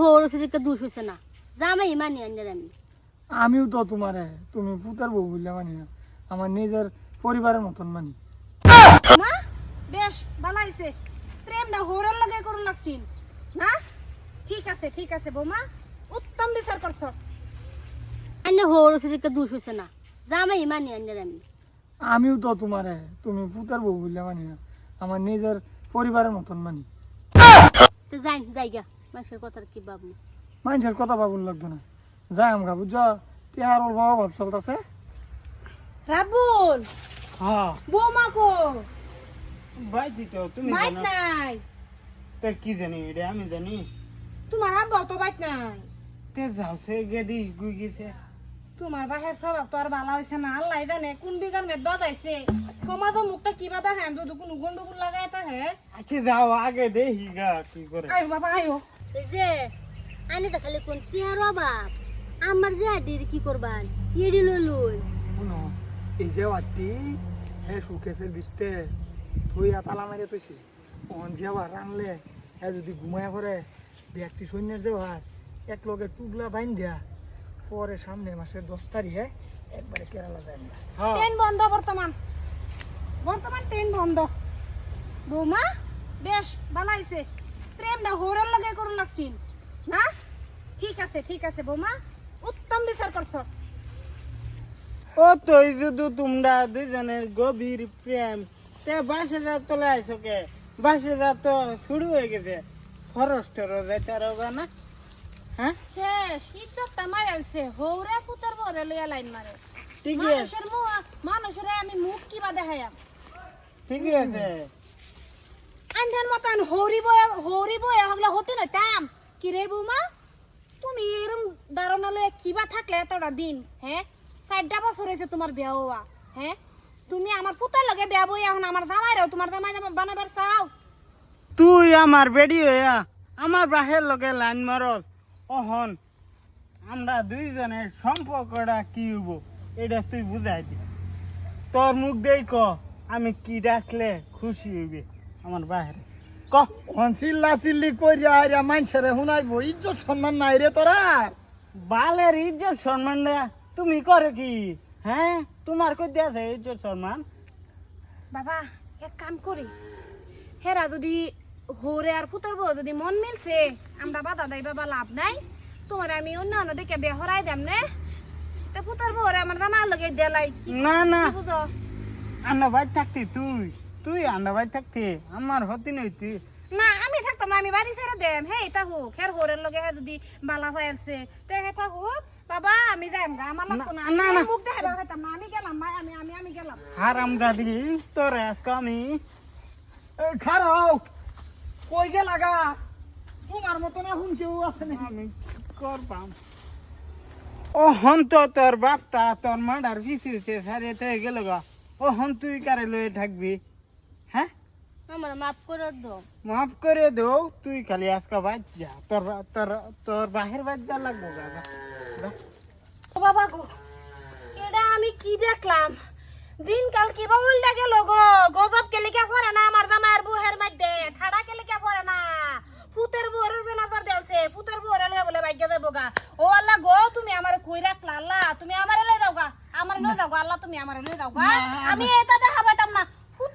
হোর সেদিকে দুষ হয়েছে না। জামাই মানি আন্যের আমি। আমিও তো তোমারে তুমি ফুতার বউ বললে মানি না। আমার নিজের পরিবারের মতন মানি। মা বেশ হয়েছে প্রেমটা হোরের লগে করুন লাগছিল। না ঠিক আছে ঠিক আছে বৌমা উত্তম বিচার করছ। আন্য হোর সেদিকে দুষ হয়েছে না। জামাই মানি আন্যের আমি। আমিও তো তোমারে তুমি ফুতার বউ বললে মানি না। আমার নিজের পরিবারের মতন মানি। তো যাই যাইগা। মানুষের কথার কি ভাবনা মানুষের কথা ভাবুন লাগতো না। যাই আম বুঝ টিহার ওর বাবা ভাব চলতেছে। রাবুল! হ্যাঁ। বৌমা কো ভাই দিত তুমি জানো? নাই। তে কি জানি এটা আমি জানি। তোমার আব্বাও তো বাইক নাই। তে যাওছে গেদি গুই গেছে। তোমার বাহের স্বভাব তো আর ভালো হয়েছে না। আল্লাহ জানে কোন বিঘার মেদ বাজাইছে। সমাজও মুখটা কিবা দা হ্যাঁ যদি কোনো গন্ডগোল লাগাই তা হ্যাঁ। আচ্ছা যাও আগে দেখি গা কি করে। আয়ো বাবা আয়ো। এই যে আনি তো খালি কোন টিহার অভাব? আমার যে আডির কি করবান? ইডি লই শুনো এই যে বাটি হে সুকেশের ভিত্তে থই তালা মারে তৈছে অন যে আবার রানলে হে যদি ঘুমায় পরে ব্যক্তি সৈন্যের যে এক লগে টুকলা বাইন দেয়া পরে সামনে মাসের দশ তারিখে একবারে কেরালা যায় না। হ্যাঁ। ট্রেন বন্ধ বর্তমান। বর্তমান ট্রেন বন্ধ। বৌমা বেশ ভালো হয়েছে প্রেমটা হোরের লগে করুন লাগছিল। না? ঠিক আছে ঠিক আছে বৌমা। উত্তম বিচার করছ। ও তো এই যদি তোমরা দুজনের গভীর প্রেম। তে বাইশ হাজার তোলে আইসো কে? বাইশ হাজার তো শুরু হয়ে গেছে। ফরেস্টের যাইতে রোগা না হ্যাঁ? শেষ ইজ্জতটা মারালছে হৌরে পুতর বরে লইয়া লাইন মারে। ঠিক আছে। মানুষের মুখ মানুষের আমি মুখ কিবা দেখাইয়াম। ঠিক আছে। আন্ধার মতন হৌরি বয়ে হৌরি বয়ে হগলা হতে নইতাম কি রে বৌমা? তুমি এরম দারণা লয়ে কিবা থাকলে এতটা দিন হ্যাঁ? চারটা বছর হয়েছে তোমার বিয়া হওয়া হ্যাঁ? তুমি আমার পুতার লগে বিয়া বই এখন আমার জামাইরাও তোমার জামাই জামাই বানাবার চাও? তুই আমার বেডি হইয়া, আমার বাহের লগে লাইন মারস, অহন। আমরা দুইজনের সম্পর্কটা কি হইব, এটা তুই বুঝাই দি। তোর মুখ দেই ক, আমি কি ডাকলে খুশি হইবে? আমার বাহিরে। ক। অন চিল্লা চিল্লি কইরা আইরা মাইনছেরে শুনাইব? ইজ্জত সম্মান নাই রে তোরা বালের ইজ্জত সম্মান দেয়া তুমি করে কি? হ্যাঁ? তোমার কই দেয়াছে ইজ্জত সম্মান? বাবা এক কাম করি। হেরা যদি হরে আর পুতর বউ যদি মন মিলছে আমরা বাধা দেই বাবা লাভ নাই। তোমার আমি অন্য অন্য দিকে বিয়ে হরাই দেম নে। তা পুতর বউরে আমার জামার লগে দেলাই। না না। বুঝো? আন্না ভাই থাকতি তুই। তুই আন্না ভাই থাকতি আমার হতি নইতি না আমি থাকতাম না আমি বাড়ি ছেড়ে দেম। হে এটা হোক হের হোরের লগে হে যদি বালা হয়ে আছে। তে হেটা হোক বাবা আমি যাইম গা আমার লাগতো না। না, না। আমি মুখ দেখাইবার হইতাম না আমি গেলাম মা আমি আমি আমি গেলাম। হারাম দাদি তোর আজকে আমি এই খারাও কই গে? লাগা তোমার মতন এখন কেউ আছে না আমি করবাম? ও হন তো তোর বাপটা তোর মাডার পিছিয়েছে সারে তো গেল গা। ও হন তুই কারে লয়ে থাকবি? আমার মাফ করে দাও। মাফ করে দেও তুই খালি আজকে বাদ যা। তোর তোর তোর বাহির বাদ যা লাগবো বাবা বাবা গো এটা আমি কি দেখলাম? দিনকাল কি বা উল্টা গেল গো? গজব কে লিখে পড়ে না আমার জামাইয়ের বুহের মধ্যে? ঠাড়া কে লিখে পড়ে না? ফুতের বুহের উপরে নজর দেলছে ফুতের বুহের লয়ে বলে ভাগ্য দেবো গা। ও আল্লাহ গো তুমি আমার কই রাখলা আল্লাহ? তুমি আমারে লয়ে যাও গা। আমার লয়ে যাও গা আল্লাহ তুমি আমারে লয়ে যাও গা। আমি এটা দেখা পাইতাম না।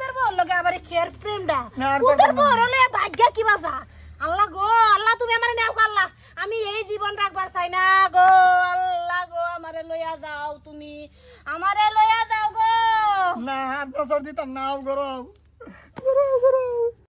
ফুতের বুহের লগে আমার খের প্রেমটা ফুতের পারতাম না। ভাগ্য কি বাজা? আল্লাহ গো আল্লাহ তুমি আমারে নেও আল্লাহ। আমি এই জীবন রাখবার চাই না গো আল্লাহ গো আমারে লইয়া যাও তুমি। আমারে লইয়া যাও গো। না হাত বছর দিতাম নাও গরম। গরম গরম।